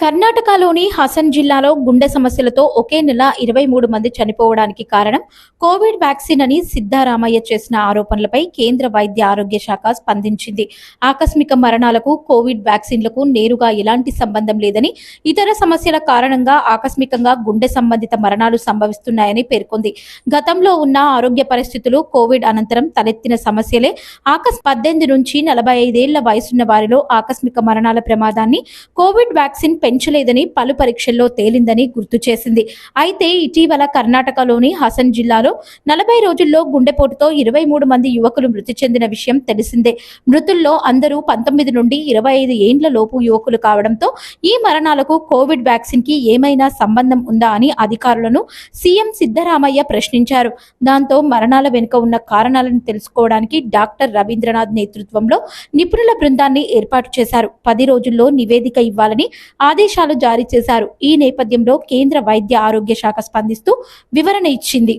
కర్ణాటకలోని హసన్ జిల్లాలో గుండె సమస్యలతో ఒకే నెల ఇరవై మూడు మంది చనిపోవడానికి కారణం కోవిడ్ వ్యాక్సిన్ అని సిద్ధారామయ్య చేసిన ఆరోపణలపై కేంద్ర వైద్య ఆరోగ్య శాఖ స్పందించింది. ఆకస్మిక మరణాలకు కోవిడ్ వ్యాక్సిన్లకు నేరుగా ఎలాంటి సంబంధం లేదని ఇతర సమస్యల కారణంగా ఆకస్మికంగా గుండె సంబంధిత మరణాలు సంభవిస్తున్నాయని పేర్కొంది. గతంలో ఉన్న ఆరోగ్య పరిస్థితులు కోవిడ్ అనంతరం తలెత్తిన సమస్యలే. ఆకస్ పద్దెనిమిది నుంచి నలభై ఐదేళ్ళ వయసున్న వారిలో ఆకస్మిక మరణాల ప్రమాదాన్ని కోవిడ్ వ్యాక్సిన్ పెంచలేదని పలు పరీక్షల్లో తేలిందని గుర్తు చేసింది. అయితే ఇటీవల కర్ణాటకలోని హసన్ జిల్లాలో నలభై రోజుల్లో గుండెపోటుతో ఇరవై మూడు మంది యువకులు మృతి చెందిన విషయం తెలిసిందే. మృతుల్లో అందరూ పంతొమ్మిది నుండి ఇరవై ఐదు ఏండ్ల లోపు యువకులు కావడంతో ఈ మరణాలకు కోవిడ్ వ్యాక్సిన్కి ఏమైనా సంబంధం ఉందా అని అధికారులను సీఎం సిద్ధరామయ్య ప్రశ్నించారు. దాంతో మరణాల వెనుక ఉన్న కారణాలను తెలుసుకోవడానికి డాక్టర్ రవీంద్రనాథ్ నేతృత్వంలో నిపుణుల బృందాన్ని ఏర్పాటు చేశారు. పది రోజుల్లో నివేదిక ఇవ్వాలని ఆదేశాలు జారీ చేశారు. ఈ నేపథ్యంలో కేంద్ర వైద్య ఆరోగ్య శాఖ స్పందిస్తూ వివరణ ఇచ్చింది.